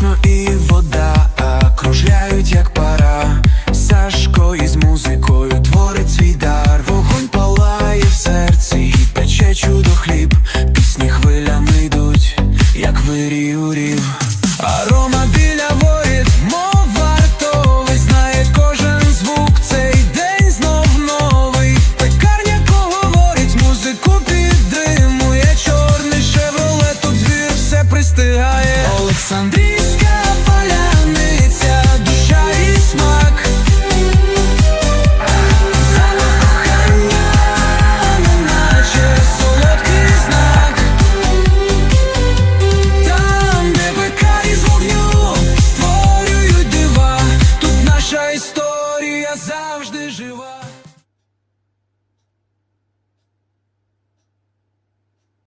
борошно і вода кружляють, як пара. Сашко із музикою творить свій дар. Вогонь палає в серці, і пече чудо хліб. Пісні хвилями йдуть, як вирію рів. Арома біля воріт, мов знає кожен звук. Цей день знов новий. Пекарня говорить, музику підтримує чорний шевролет у двір все пристигає. жива.